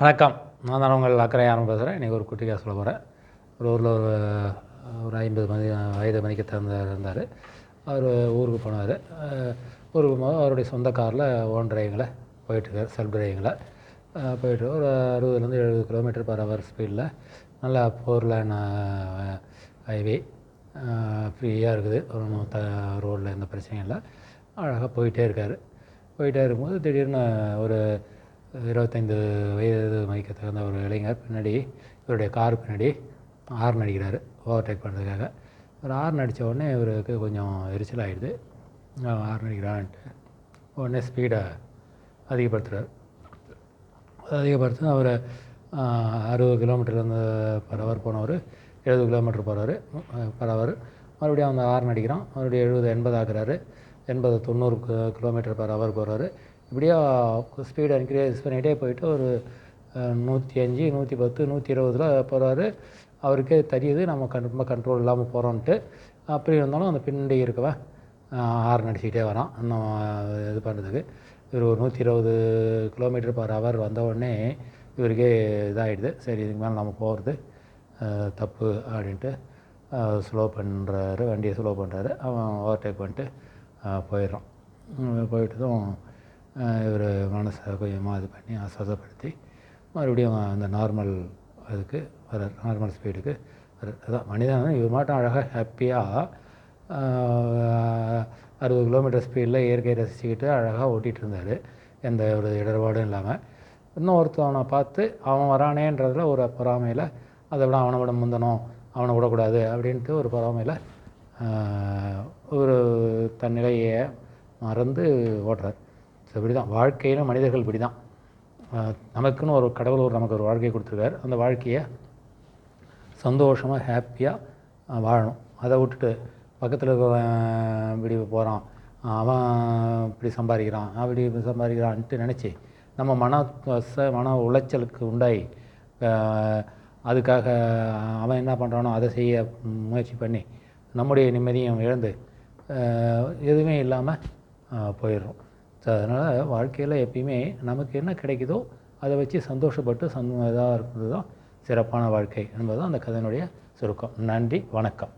வணக்கம். நான் தான் உங்கள் அக்கறை ஆரம்பம் பேசுகிறேன் இன்றைக்கி ஒரு குட்டிக்காக சொல்ல போகிறேன் ஒரு ஊரில் ஒரு ஒரு ஐம்பது மணி வயது மணிக்கு தகுந்த இருந்தார். அவர் ஊருக்கு போனார். ஊருக்கு போகும்போது அவருடைய சொந்த காரில் ஓன் டிரைவிங்கில் போயிட்டுருக்காரு செல்ஃப் டிரைவிங்கில் போயிட்டு ஒரு அறுபதுலேருந்து எழுபது கிலோமீட்டர் பர் ஹவர் ஸ்பீடில் நல்லா ஃபோர் லேன் ஹைவே ஃப்ரீயாக இருக்குது. ஒன்றும் த ரோட்டில் எந்த பிரச்சனையும் இல்லை. அழகாக போயிட்டே இருக்கார். போயிட்டே இருக்கும்போது திடீர்னு ஒரு இருபத்தைந்து வயது மதிக்க தகுந்த ஒரு இளைஞர் பின்னாடி இவருடைய கார் பின்னாடி ஹார்ன் அடிக்கிறாரு ஓவர்டேக் பண்ணுறதுக்காக ஒரு ஹார்ன் அடித்த உடனே இவருக்கு கொஞ்சம் எரிச்சல் ஆகிடுது ஹார்ன் அடிக்கிறான்ட்டு உடனே ஸ்பீடை அதிகப்படுத்துகிறார் அதிகப்படுத்தி அவர் அறுபது கிலோமீட்டர்லேருந்து பர் ஹவர் போனவர் எழுபது கிலோமீட்டர் போகிறாரு பர் ஹவர் மறுபடியும் அந்த ஹார்ன் அடிக்கிறான். மறுபடியும் எழுபது எண்பது ஆக்குறாரு. எண்பது தொண்ணூறு கிலோமீட்டர் பர் ஹவர் போகிறாரு இப்படியே ஸ்பீடை இன்க்ரீஸ் பண்ணிகிட்டே போயிட்டு ஒரு நூற்றி அஞ்சு நூற்றி பத்து நூற்றி இருபதில் போகிறாரு அவருக்கே தெரியுது நம்ம கண் ரொம்ப கண்ட்ரோல் இல்லாமல் போகிறோன்ட்டு அப்படி இருந்தாலும் அந்த பின்னாடி இருக்கவன் ஹார்ன் அடிச்சுக்கிட்டே வரான். நம்ம இது பண்ணுறதுக்கு இவர் ஒரு நூற்றி இருபது கிலோமீட்டர் பர் ஹவர் வந்த உடனே இவருக்கே இதாகிடுது சரி இதுக்கு மேலே நம்ம போகிறது தப்பு அப்படின்ட்டு ஸ்லோ பண்ணுறாரு வண்டியை ஸ்லோ பண்ணுறாரு அவன் ஓவர்டேக் பண்ணிட்டு போயிடுறான். போயிட்டதும் இவர் மனசை கொஞ்சமாக இது பண்ணி ஆஸ்வாசப்படுத்தி மறுபடியும் அந்த நார்மல் அதுக்கு வர நார்மல் ஸ்பீடுக்கு வர அதான் மனிதன் இவர் மாட்டம் அழகாக ஹாப்பியாக அறுபது கிலோமீட்டர் ஸ்பீடில் இயற்கையை ரசிச்சுக்கிட்டு அழகாக ஓட்டிகிட்டு இருந்தார். எந்த ஒரு இடர்பாடும் இல்லாமல் இன்னும் ஒருத்தவனை பார்த்து அவன் வரானேன்றதில் ஒரு பொறாமையில் அதை விட அவனை விட முந்தணும் அவனை விடக்கூடாது அப்படின்ட்டு ஒரு பொறாமையில் ஒரு தன்னிலையை மறந்து ஓட்டுறார். இப்படி தான் வாழ்க்கையில் மனிதர்கள் இப்படி தான் நமக்குன்னு ஒரு கடவுள் ஒரு நமக்கு ஒரு வாழ்க்கையை கொடுத்துருக்காரு. அந்த வாழ்க்கையை சந்தோஷமாக ஹாப்பியாக வாழணும். அதை விட்டுட்டு பக்கத்தில் இப்படி போகிறான் அவன் இப்படி சம்பாதிக்கிறான். அப்படி சம்பாதிக்கிறான்ட்டு நினச்சி நம்ம மன மன உளைச்சலுக்கு உண்டாகி அதுக்காக அவன் என்ன பண்ணுறானோ அதை செய்ய முயற்சி பண்ணி நம்முடைய நிம்மதியும் இழந்து எதுவுமே இல்லாமல் போயிடுறோம். ஸோ அதனால் வாழ்க்கையில் எப்பயுமே நமக்கு என்ன கிடைக்குதோ அதை வச்சு சந்தோஷப்பட்டு சந் இதாக இருக்கிறது தான் சிறப்பான வாழ்க்கை என்பது தான் அந்த கதையினுடைய சுருக்கம். நன்றி வணக்கம்.